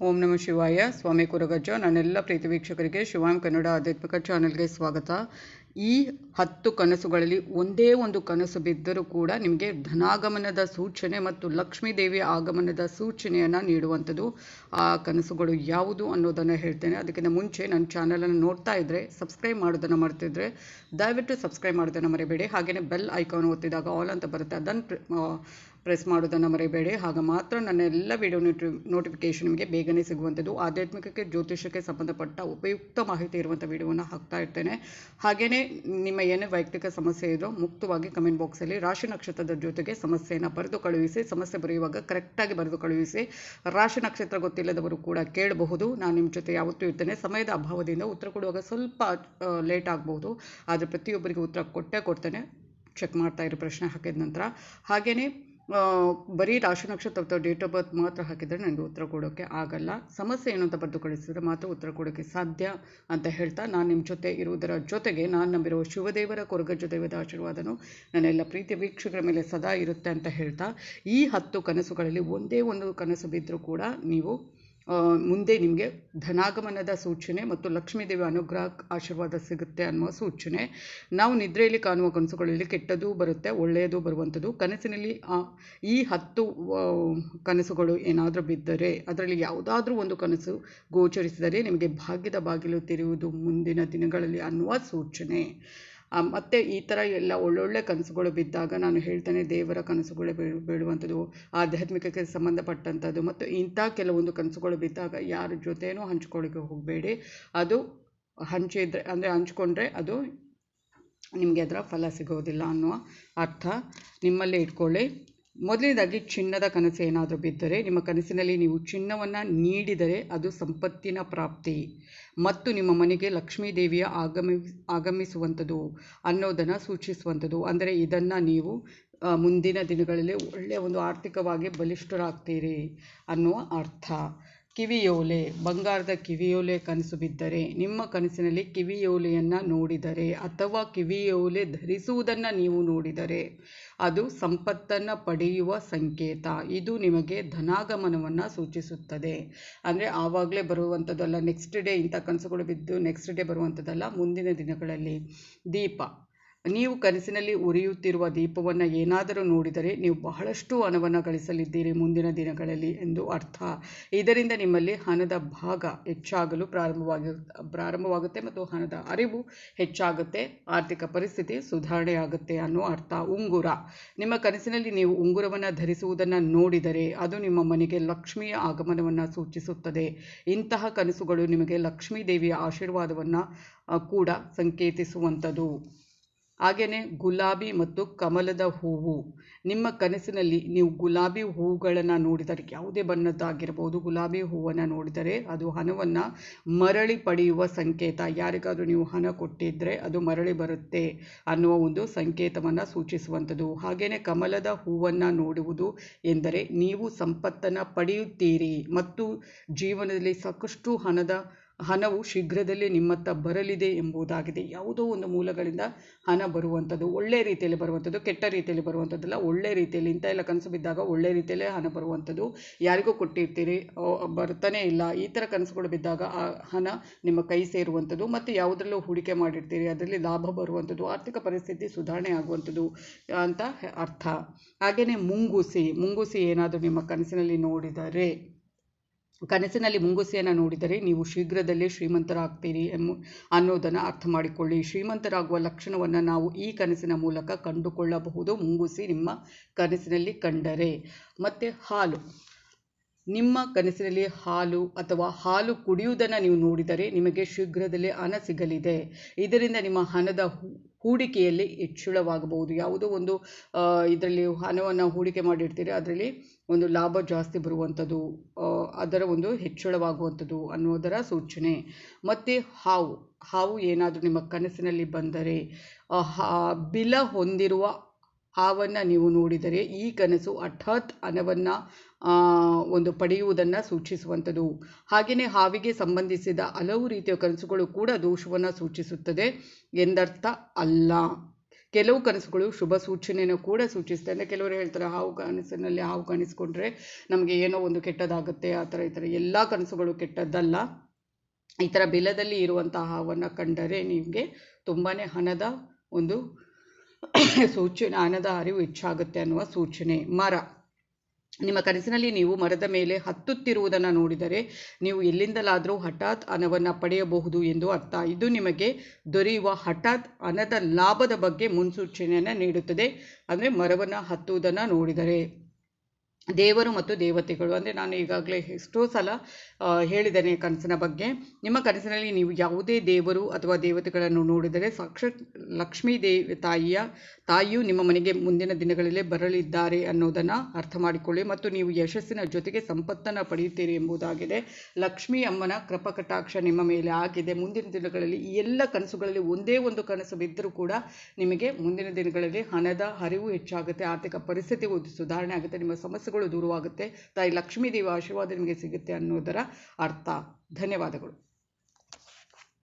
ಓಂ ನಮಃ ಶಿವಾಯ. ಸ್ವಾಮಿ ಕುರಗಜ್ಜ ನಾನೆಲ್ಲ ಪ್ರೀತಿ ವೀಕ್ಷಕರಿಗೆ ಶಿವಾಂ ಕನ್ನಡ ಆಧ್ಯಾತ್ಮಿಕ ಚಾನಲ್ಗೆ ಸ್ವಾಗತ. ಈ ಹತ್ತು ಕನಸುಗಳಲ್ಲಿ ಒಂದೇ ಒಂದು ಕನಸು ಬಿದ್ದರೂ ಕೂಡ ನಿಮಗೆ ಧನಾಗಮನದ ಸೂಚನೆ ಮತ್ತು ಲಕ್ಷ್ಮೀ ದೇವಿಯ ಆಗಮನದ ಸೂಚನೆಯನ್ನು ನೀಡುವಂಥದ್ದು. ಆ ಕನಸುಗಳು ಯಾವುದು ಅನ್ನೋದನ್ನು ಹೇಳ್ತೇನೆ. ಅದಕ್ಕಿಂತ ಮುಂಚೆ ನನ್ನ ಚಾನಲನ್ನು ನೋಡ್ತಾ ಇದ್ದರೆ ಸಬ್ಸ್ಕ್ರೈಬ್ ಮಾಡೋದನ್ನು ಮರ್ತಿದ್ರೆ, ದಯವಿಟ್ಟು ಸಬ್ಸ್ಕ್ರೈಬ್ ಮಾಡೋದನ್ನು ಮರಿಬೇಡಿ. ಹಾಗೆಯೇ ಬೆಲ್ ಐಕಾನ್ ಒತ್ತಿದಾಗ ಆಲ್ ಅಂತ ಬರುತ್ತೆ. ಅದನ್ನು ಪ್ರೆಸ್ ಮಾಡೋದನ್ನು ಮರಿಬೇಡಿ. ಹಾಗೆ ಮಾತ್ರ ನನ್ನ ಎಲ್ಲ ವಿಡಿಯೋ ನೋಟಿ ನೋಟಿಫಿಕೇಷನ್ ನಿಮಗೆ ಬೇಗನೆ ಸಿಗುವಂಥದ್ದು. ಆಧ್ಯಾತ್ಮಿಕಕ್ಕೆ ಜ್ಯೋತಿಷಕ್ಕೆ ಸಂಬಂಧಪಟ್ಟ ಉಪಯುಕ್ತ ಮಾಹಿತಿ ಇರುವಂಥ ವಿಡಿಯೋವನ್ನು ಹಾಕ್ತಾ ಇರ್ತೇನೆ. ಹಾಗೆಯೇ ನಿಮ್ಮ ಏನೇ ವೈಯಕ್ತಿಕ ಸಮಸ್ಯೆ ಇದ್ರೂ ಮುಕ್ತವಾಗಿ ಕಮೆಂಟ್ ಬಾಕ್ಸಲ್ಲಿ ರಾಶಿ ನಕ್ಷತ್ರದ ಜೊತೆಗೆ ಸಮಸ್ಯೆಯನ್ನು ಬರೆದು ಕಳುಹಿಸಿ, ಸಮಸ್ಯೆ ಬರೆಯುವಾಗ ಕರೆಕ್ಟಾಗಿ ಬರೆದು ಕಳುಹಿಸಿ, ರಾಶಿ ನಕ್ಷತ್ರ ಗೊತ್ತಿಲ್ಲದವರು ಕೂಡ ಕೇಳಬಹುದು. ನಾನು ನಿಮ್ಮ ಜೊತೆ ಯಾವತ್ತೂ ಇರ್ತೇನೆ. ಸಮಯದ ಅಭಾವದಿಂದ ಉತ್ತರ ಕೊಡುವಾಗ ಸ್ವಲ್ಪ ಲೇಟ್ ಆಗಬಹುದು ಆದರೆ ಪ್ರತಿಯೊಬ್ಬರಿಗೂ ಉತ್ತರ ಕೊಟ್ಟೇ ಕೊಡ್ತೇನೆ. ಚೆಕ್ ಮಾಡ್ತಾ ಇರೋ ಪ್ರಶ್ನೆ ಹಾಕಿದ ನಂತರ. ಹಾಗೆಯೇ ಬರೀ ರಾಶಿ ನಕ್ಷತ್ರ ಅಥವಾ ಡೇಟ್ ಆಫ್ ಬರ್ತ್ ಮಾತ್ರ ಹಾಕಿದರೆ ನನಗೆ ಉತ್ತರ ಕೊಡೋಕ್ಕೆ ಆಗಲ್ಲ. ಸಮಸ್ಯೆ ಏನು ಅಂತ ಬರೆದು ಕಳಿಸಿದ್ರೆ ಮಾತ್ರ ಉತ್ತರ ಕೊಡೋಕ್ಕೆ ಸಾಧ್ಯ ಅಂತ ಹೇಳ್ತಾ ನಾನು ನಿಮ್ಮ ಜೊತೆ ಇರುವುದರ ಜೊತೆಗೆ ನಾನು ನಂಬಿರುವ ಶಿವದೇವರ ಕೊರಗಜ್ಜ ದೇವದ ಆಶೀರ್ವಾದನು ನನ್ನೆಲ್ಲ ಪ್ರೀತಿ ವೀಕ್ಷಕರ ಮೇಲೆ ಸದಾ ಇರುತ್ತೆ ಅಂತ ಹೇಳ್ತಾ ಈ ಹತ್ತು ಕನಸುಗಳಲ್ಲಿ ಒಂದೇ ಒಂದು ಕನಸು ಬಿದ್ದರೂ ಕೂಡ ನೀವು ಮುಂದೆ ನಿಮಗೆ ಧನಾಗಮನದ ಸೂಚನೆ ಮತ್ತು ಲಕ್ಷ್ಮೀದೇವಿ ಅನುಗ್ರಹ ಆಶೀರ್ವಾದ ಸಿಗುತ್ತೆ ಅನ್ನುವ ಸೂಚನೆ. ನಾವು ನಿದ್ರೆಯಲ್ಲಿ ಕಾಣುವ ಕನಸುಗಳಲ್ಲಿ ಕೆಟ್ಟದ್ದು ಬರುತ್ತೆ, ಒಳ್ಳೆಯದು ಬರುವಂಥದ್ದು. ಕನಸಿನಲ್ಲಿ ಈ ಹತ್ತು ಕನಸುಗಳು ಏನಾದರೂ ಬಿದ್ದರೆ ಅದರಲ್ಲಿ ಯಾವುದಾದ್ರೂ ಒಂದು ಕನಸು ಗೋಚರಿಸಿದರೆ ನಿಮಗೆ ಭಾಗ್ಯದ ಬಾಗಿಲು ತೆರೆಯುವುದು ಮುಂದಿನ ದಿನಗಳಲ್ಲಿ ಅನ್ನುವ ಸೂಚನೆ. ಮತ್ತು ಈ ಥರ ಎಲ್ಲ ಒಳ್ಳೊಳ್ಳೆ ಕನಸುಗಳು ಬಿದ್ದಾಗ ನಾನು ಹೇಳ್ತೇನೆ ದೇವರ ಕನಸುಗಳು ಬೀಳು ಬೀಳುವಂಥದ್ದು, ಆಧ್ಯಾತ್ಮಿಕಕ್ಕೆ ಸಂಬಂಧಪಟ್ಟಂಥದ್ದು, ಮತ್ತು ಇಂಥ ಕೆಲವೊಂದು ಕನಸುಗಳು ಬಿದ್ದಾಗ ಯಾರ ಜೊತೆನೂ ಹಂಚ್ಕೊಳ್ಳಿಕ್ಕೆ ಹೋಗಬೇಡಿ. ಅದು ಹಂಚಿದ್ರೆ, ಅಂದರೆ ಹಂಚ್ಕೊಂಡ್ರೆ ಅದು ನಿಮಗೆ ಅದರ ಫಲ ಸಿಗೋದಿಲ್ಲ ಅನ್ನುವ ಅರ್ಥ. ನಿಮ್ಮಲ್ಲೇ ಇಟ್ಕೊಳ್ಳಿ. ಮೊದಲನೇದಾಗಿ ಚಿನ್ನದ ಕನಸು ಏನಾದರೂ ಬಿದ್ದರೆ, ನಿಮ್ಮ ಕನಸಿನಲ್ಲಿ ನೀವು ಚಿನ್ನವನ್ನು ನೀಡಿದರೆ ಅದು ಸಂಪತ್ತಿನ ಪ್ರಾಪ್ತಿ. ಮತ್ತು ನಿಮ್ಮ ಮನೆಗೆ ಲಕ್ಷ್ಮೀ ದೇವಿಯ ಆಗಮಿ ಆಗಮಿಸುವಂಥದ್ದು ಅನ್ನೋದನ್ನು ಸೂಚಿಸುವಂಥದ್ದು ಅಂದರೆ ಇದನ್ನು ನೀವು ಮುಂದಿನ ದಿನಗಳಲ್ಲಿ ಒಳ್ಳೆಯ ಒಂದು ಆರ್ಥಿಕವಾಗಿ ಬಲಿಷ್ಠರಾಗ್ತೀರಿ ಅನ್ನುವ ಅರ್ಥ. ಕಿವಿಯೋಲೆ, ಬಂಗಾರದ ಕಿವಿಯೋಲೆ ಕನಸು ಬಿದ್ದರೆ, ನಿಮ್ಮ ಕನಸಿನಲ್ಲಿ ಕಿವಿಯೋಲೆಯನ್ನು ನೋಡಿದರೆ ಅಥವಾ ಕಿವಿಯೋಲೆ ಧರಿಸುವುದನ್ನು ನೀವು ನೋಡಿದರೆ, ಅದು ಸಂಪತ್ತನ್ನು ಪಡೆಯುವ ಸಂಕೇತ. ಇದು ನಿಮಗೆ ಧನಾಗಮನವನ್ನು ಸೂಚಿಸುತ್ತದೆ. ಅಂದರೆ ಆವಾಗಲೇ ಬರುವಂಥದ್ದಲ್ಲ ನೆಕ್ಸ್ಟ್ ಡೇ ಇಂಥ ಕನಸುಗಳು ಬಿದ್ದು ನೆಕ್ಸ್ಟ್ ಡೇ ಬರುವಂಥದ್ದಲ್ಲ ಮುಂದಿನ ದಿನಗಳಲ್ಲಿ ದೀಪ. ನೀವು ಕನಸಿನಲ್ಲಿ ಉರಿಯುತ್ತಿರುವ ದೀಪವನ್ನು ಏನಾದರೂ ನೋಡಿದರೆ ನೀವು ಬಹಳಷ್ಟು ಹಣವನ್ನು ಗಳಿಸಲಿದ್ದೀರಿ ಮುಂದಿನ ದಿನಗಳಲ್ಲಿ ಎಂದು ಅರ್ಥ. ಇದರಿಂದ ನಿಮ್ಮಲ್ಲಿ ಹಣದ ಭಾಗ ಹೆಚ್ಚಾಗಲು ಪ್ರಾರಂಭವಾಗಿ, ಪ್ರಾರಂಭವಾಗುತ್ತೆ ಮತ್ತು ಹಣದ ಅರಿವು ಹೆಚ್ಚಾಗುತ್ತೆ. ಆರ್ಥಿಕ ಪರಿಸ್ಥಿತಿ ಸುಧಾರಣೆಯಾಗುತ್ತೆ ಅನ್ನೋ ಅರ್ಥ. ಉಂಗುರ. ನಿಮ್ಮ ಕನಸಿನಲ್ಲಿ ನೀವು ಉಂಗುರವನ್ನು ಧರಿಸುವುದನ್ನು ನೋಡಿದರೆ ಅದು ನಿಮ್ಮ ಮನೆಗೆ ಲಕ್ಷ್ಮಿಯ ಆಗಮನವನ್ನು ಸೂಚಿಸುತ್ತದೆ. ಇಂತಹ ಕನಸುಗಳು ನಿಮಗೆ ಲಕ್ಷ್ಮೀ ದೇವಿಯ ಆಶೀರ್ವಾದವನ್ನು ಕೂಡ ಸಂಕೇತಿಸುವಂಥದ್ದು. ಹಾಗೆಯೇ ಗುಲಾಬಿ ಮತ್ತು ಕಮಲದ ಹೂವು. ನಿಮ್ಮ ಕನಸಿನಲ್ಲಿ ನೀವು ಗುಲಾಬಿ ಹೂಗಳನ್ನು ನೋಡಿದರೆ, ಯಾವುದೇ ಬಣ್ಣದ್ದಾಗಿರ್ಬೋದು ಗುಲಾಬಿ ಹೂವನ್ನು ನೋಡಿದರೆ ಅದು ಹಣವನ್ನು ಮರಳಿ ಪಡೆಯುವ ಸಂಕೇತ. ಯಾರಿಗಾದರೂ ನೀವು ಹಣ ಕೊಟ್ಟಿದ್ದರೆ ಅದು ಮರಳಿ ಬರುತ್ತೆ ಅನ್ನುವ ಒಂದು ಸಂಕೇತವನ್ನು ಸೂಚಿಸುವಂಥದ್ದು. ಹಾಗೆಯೇ ಕಮಲದ ಹೂವನ್ನು ನೋಡುವುದು ಎಂದರೆ, ನೀವು ಸಂಪತ್ತನ್ನು ಪಡೆಯುತ್ತೀರಿ ಮತ್ತು ಜೀವನದಲ್ಲಿ ಸಾಕಷ್ಟು ಹಣದ ಹಣವು ಶೀಘ್ರದಲ್ಲೇ ನಿಮ್ಮತ್ತ ಬರಲಿದೆ ಎಂಬುದಾಗಿದೆ. ಯಾವುದೋ ಒಂದು ಮೂಲಗಳಿಂದ ಹಣ ಬರುವಂಥದ್ದು ಒಳ್ಳೆಯ ರೀತಿಯಲ್ಲಿ ಬರುವಂಥದ್ದು, ಕೆಟ್ಟ ರೀತಿಯಲ್ಲಿ ಬರುವಂಥದ್ದಲ್ಲ ಒಳ್ಳೆಯ ರೀತಿಯಲ್ಲಿ, ಇಂಥ ಎಲ್ಲ ಕನಸು ಬಿದ್ದಾಗ ಒಳ್ಳೆಯ ರೀತಿಯಲ್ಲೇ ಹಣ ಬರುವಂಥದ್ದು. ಯಾರಿಗೂ ಕೊಟ್ಟಿರ್ತೀರಿ ಬರ್ತಾನೆ ಇಲ್ಲ. ಈ ಥರ ಕನಸುಗಳು ಬಿದ್ದಾಗ ಆ ಹಣ ನಿಮ್ಮ ಕೈ ಸೇರುವಂಥದ್ದು ಮತ್ತು ಯಾವುದರಲ್ಲೂ ಹೂಡಿಕೆ ಮಾಡಿರ್ತೀರಿ, ಅದರಲ್ಲಿ ಲಾಭ ಬರುವಂಥದ್ದು, ಆರ್ಥಿಕ ಪರಿಸ್ಥಿತಿ ಸುಧಾರಣೆ ಆಗುವಂಥದ್ದು ಅಂತ ಅರ್ಥ. ಹಾಗೆಯೇ ಮುಂಗುಸಿ ಮುಂಗುಸಿ ಏನಾದರೂ ನಿಮ್ಮ ಕನಸಿನಲ್ಲಿ ನೋಡಿದರೆ ಕನಸಿನಲ್ಲಿ ಮುಂಗುಸಿಯನ್ನು ನೋಡಿದರೆ ನೀವು ಶೀಘ್ರದಲ್ಲೇ ಶ್ರೀಮಂತರಾಗ್ತೀರಿ ಎಂಬ ಅನ್ನೋದನ್ನು ಅರ್ಥ ಮಾಡಿಕೊಳ್ಳಿ. ಶ್ರೀಮಂತರಾಗುವ ಲಕ್ಷಣವನ್ನು ನಾವು ಈ ಕನಸಿನ ಮೂಲಕ ಕಂಡುಕೊಳ್ಳಬಹುದು. ಮುಂಗುಸಿ ನಿಮ್ಮ ಕನಸಿನಲ್ಲಿ ಕಂಡರೆ. ಮತ್ತು ಹಾಲು. ನಿಮ್ಮ ಕನಸಿನಲ್ಲಿ ಹಾಲು ಅಥವಾ ಹಾಲು ಕುಡಿಯುವುದನ್ನು ನೀವು ನೋಡಿದರೆ ನಿಮಗೆ ಶೀಘ್ರದಲ್ಲೇ ಹಣ ಸಿಗಲಿದೆ. ಇದರಿಂದ ನಿಮ್ಮ ಹಣದ ಹೂಡಿಕೆಯಲ್ಲಿ ಹೆಚ್ಚಳವಾಗಬಹುದು. ಯಾವುದೋ ಒಂದು ಇದರಲ್ಲಿ ಹಣವನ್ನು ಹೂಡಿಕೆ ಮಾಡಿರ್ತೀರಿ ಅದರಲ್ಲಿ ಒಂದು ಲಾಭ ಜಾಸ್ತಿ ಬರುವಂಥದ್ದು ಅದರ ಒಂದು ಹೆಚ್ಚಳವಾಗುವಂಥದ್ದು ಅನ್ನೋದರ ಸೂಚನೆ. ಮತ್ತು ಹಾವು ಹಾವು ಏನಾದರೂ ನಿಮ್ಮ ಕನಸಿನಲ್ಲಿ ಬಂದರೆ ಬಿಲ ಹೊಂದಿರುವ ಹಾವನ್ನು ನೀವು ನೋಡಿದರೆ ಈ ಕನಸು ಹಠಾತ್ ಹಣವನ್ನು ಒಂದು ಪಡೆಯುವುದನ್ನು ಸೂಚಿಸುವಂಥದ್ದು. ಹಾಗೆಯೇ ಹಾವಿಗೆ ಸಂಬಂಧಿಸಿದ ಹಲವು ರೀತಿಯ ಕನಸುಗಳು ಕೂಡ ದೋಷವನ್ನು ಸೂಚಿಸುತ್ತದೆ. ಎಂದರ್ಥ ಅಲ್ಲ. ಕೆಲವು ಕನಸುಗಳು ಶುಭ ಸೂಚನೆಯನ್ನು ಕೂಡ ಸೂಚಿಸುತ್ತೆ. ಅಂದರೆ ಕೆಲವರು ಹೇಳ್ತಾರೆ, ಹಾವು ಕನಸಿನಲ್ಲಿ ಹಾವು ಕಾಣಿಸ್ಕೊಂಡ್ರೆ ನಮಗೆ ಏನೋ ಒಂದು ಕೆಟ್ಟದಾಗುತ್ತೆ, ಆ ಥರ ಈ ಥರ. ಎಲ್ಲ ಕನಸುಗಳು ಕೆಟ್ಟದ್ದಲ್ಲ. ಈ ಥರ ಬೆಲದಲ್ಲಿ ಇರುವಂಥ ಹಾವನ್ನು ಕಂಡರೆ ನಿಮಗೆ ತುಂಬಾ ಹಣದ ಒಂದು ಸೂಚನೆ ಹಣದ ಅರಿವು ಹೆಚ್ಚಾಗುತ್ತೆ ಅನ್ನುವ ಸೂಚನೆ. ಮರ. ನಿಮ್ಮ ಕನಸಿನಲ್ಲಿ ನೀವು ಮರದ ಮೇಲೆ ಹತ್ತುತ್ತಿರುವುದನ್ನು ನೋಡಿದರೆ ನೀವು ಎಲ್ಲಿಂದಲಾದರೂ ಹಠಾತ್ ಹಣವನ್ನು ಪಡೆಯಬಹುದು ಎಂದು ಅರ್ಥ. ಇದು ನಿಮಗೆ ದೊರೆಯುವ ಹಠಾತ್ ಹಣದ ಲಾಭದ ಬಗ್ಗೆ ಮುನ್ಸೂಚನೆಯನ್ನು ನೀಡುತ್ತದೆ. ಅಂದರೆ ಮರವನ್ನು ಹತ್ತುವುದನ್ನು ನೋಡಿದರೆ. ದೇವರು ಮತ್ತು ದೇವತೆಗಳು. ಅಂದರೆ ನಾನು ಈಗಾಗಲೇ ಎಷ್ಟೋ ಸಲ ಹೇಳಿದ್ದೇನೆ ಕನಸಿನ ಬಗ್ಗೆ. ನಿಮ್ಮ ಕನಸಿನಲ್ಲಿ ನೀವು ಯಾವುದೇ ದೇವರು ಅಥವಾ ದೇವತೆಗಳನ್ನು ನೋಡಿದರೆ ಸಾಕ್ಷಾತ್ ಲಕ್ಷ್ಮೀ ದೇವಿ ತಾಯಿಯ, ತಾಯಿಯು ನಿಮ್ಮ ಮನೆಗೆ ಮುಂದಿನ ದಿನಗಳಲ್ಲಿ ಬರಲಿದ್ದಾರೆ ಅನ್ನೋದನ್ನು ಅರ್ಥ ಮಾಡಿಕೊಳ್ಳಿ ಮತ್ತು ನೀವು ಯಶಸ್ಸಿನ ಜೊತೆಗೆ ಸಂಪತ್ತನ್ನು ಪಡೆಯುತ್ತೀರಿ ಎಂಬುದಾಗಿದೆ. ಲಕ್ಷ್ಮೀ ಅಮ್ಮನ ಕೃಪಕಟಾಕ್ಷ ನಿಮ್ಮ ಮೇಲೆ ಆಗಿದೆ. ಮುಂದಿನ ದಿನಗಳಲ್ಲಿ ಈ ಎಲ್ಲ ಕನಸುಗಳಲ್ಲಿ ಒಂದೇ ಒಂದು ಕನಸು ಬಿದ್ದರೂ ಕೂಡ ನಿಮಗೆ ಮುಂದಿನ ದಿನಗಳಲ್ಲಿ ಹಣದ ಹರಿವು ಹೆಚ್ಚಾಗುತ್ತೆ. ಆರ್ಥಿಕ ಪರಿಸ್ಥಿತಿ ಸುಧಾರಣೆ ಆಗುತ್ತೆ. ನಿಮ್ಮ ಸಮಸ್ಯೆಗಳು ದೂರವಾಗುತ್ತೆ. ತಾಯಿ ಲಕ್ಷ್ಮೀ ದೇವಿ ಆಶೀರ್ವಾದ ನಿಮಗೆ ಸಿಗುತ್ತೆ ಅನ್ನೋದರ ಅರ್ಥ. ಧನ್ಯವಾದಗಳು.